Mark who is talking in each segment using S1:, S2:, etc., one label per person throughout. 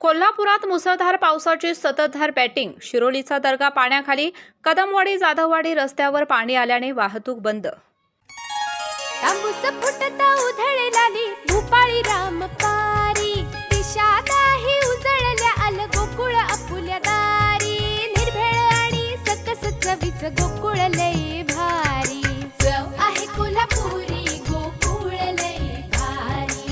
S1: कोल्हापुरात मुसळधार पावसाची सततधार बॅटिंग. शिरोलीचा दर्गा पाण्याखाली कदमवाडी जाधववाडी रस्त्यावर पाणी आल्याने वाहतूक बंद.
S2: तांबूस फुटता उधळलाली भूपाळी रामपारी. दिशादाही उजळल्या आल गोकुळ अपुल्या दारी. निर्भेळ आणि सकस चवीच गोकुळ लय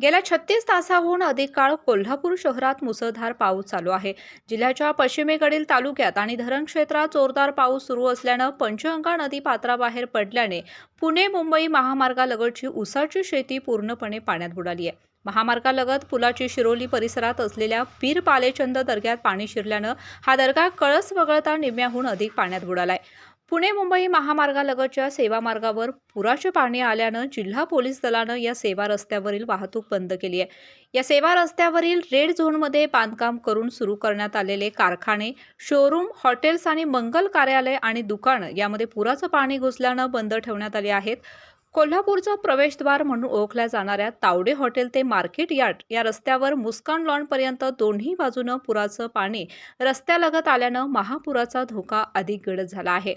S1: गेल्या छत्तीस तासाहून अधिक काळ कोल्हापूर शहरात मुसळधार पाऊस चालू आहे. जिल्ह्याच्या पश्चिमेकडील तालुक्यात आणि धरण क्षेत्रात जोरदार पाऊस सुरू असल्यानं पंचगंगा नदी पात्राबाहेर पडल्याने पुणे मुंबई महामार्गालगतची उसाची शेती पूर्णपणे पाण्यात बुडाली आहे. महामार्गालगत पुलाची शिरोली परिसरात असलेल्या पीर पालेचंद दर्ग्यात पाणी शिरल्यानं हा दर्गा कळस वगळता निम्म्याहून अधिक पाण्यात बुडालाय. पुणे मुंबई महामार्गालगतच्या सेवा मार्गावर पुराचे पाणी आल्यानं जिल्हा पोलीस दलानं या सेवा रस्त्यावरील वाहतूक बंद केली आहे. या सेवा रस्त्यावरील रेड झोनमध्ये बांधकाम करून सुरू करण्यात आलेले कारखाने शोरूम हॉटेल्स आणि मंगल कार्यालय आणि दुकानं यामध्ये पुराचं पाणी घुसल्यानं बंद ठेवण्यात आले आहेत. कोल्हापूरचं प्रवेशद्वार म्हणून ओळखल्या जाणाऱ्या तावडे हॉटेल ते मार्केट यार्ड या रस्त्यावर मुस्कान लॉनपर्यंत दोन्ही बाजूनं पुराचं पाणी रस्त्यालगत आल्यानं महापुराचा धोका अधिक गडद झाला आहे.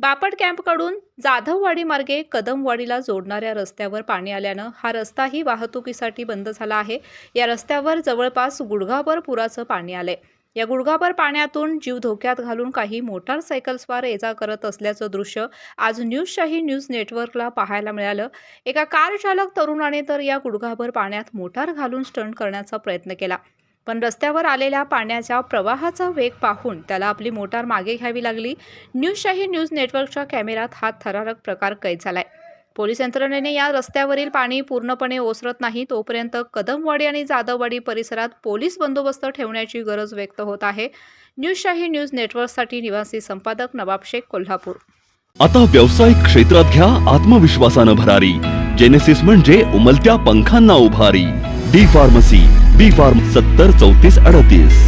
S1: बापट कॅम्पकडून जाधववाडी मार्गे कदमवाडीला जोडणाऱ्या रस्त्यावर पाणी आल्यानं हा रस्ताही वाहतुकीसाठी बंद झाला आहे. या रस्त्यावर जवळपास गुडघाभर पुराचं पाणी आलंय. या गुडघाभर पाण्यातून जीव धोक्यात घालून काही मोटारसायकल्सवर ये जा करत असल्याचं दृश्य आज न्यूजशाही न्यूज नेटवर्कला पाहायला मिळालं. एका कार चालक तरुणाने तर या गुडघाभर पाण्यात मोटार घालून स्टंट करण्याचा प्रयत्न केला. पण रस्त्यावर आलेल्या पाण्याच्या प्रवाहाचा वेग पाहून त्याला आपली मोटार मागे घ्यावी लागली. न्यूजशाही न्यूज नेटवर्कच्या कॅमेऱ्यात हा थरारक प्रकार कैद झालाय. पोलीस यंत्रणेने या रस्त्यावरील पाणी पूर्णपणे ओसरत नाही तोपर्यंत कदमवाडी आणि जाधववाडी परिसरात पोलीस बंदोबस्त ठेवण्याची गरज व्यक्त होत आहे. न्यूजशाही न्यूज नेटवर्कसाठी निवासी संपादक नवाब शेख कोल्हापूर.
S3: आता व्यावसायिक क्षेत्रात घ्या आत्मविश्वासानं भरारी. जेनेसिस म्हणजे उमलत्या पंखांना उभारी. डी फार्मसी बी फार्म सत्तर चौतीस अडतीस.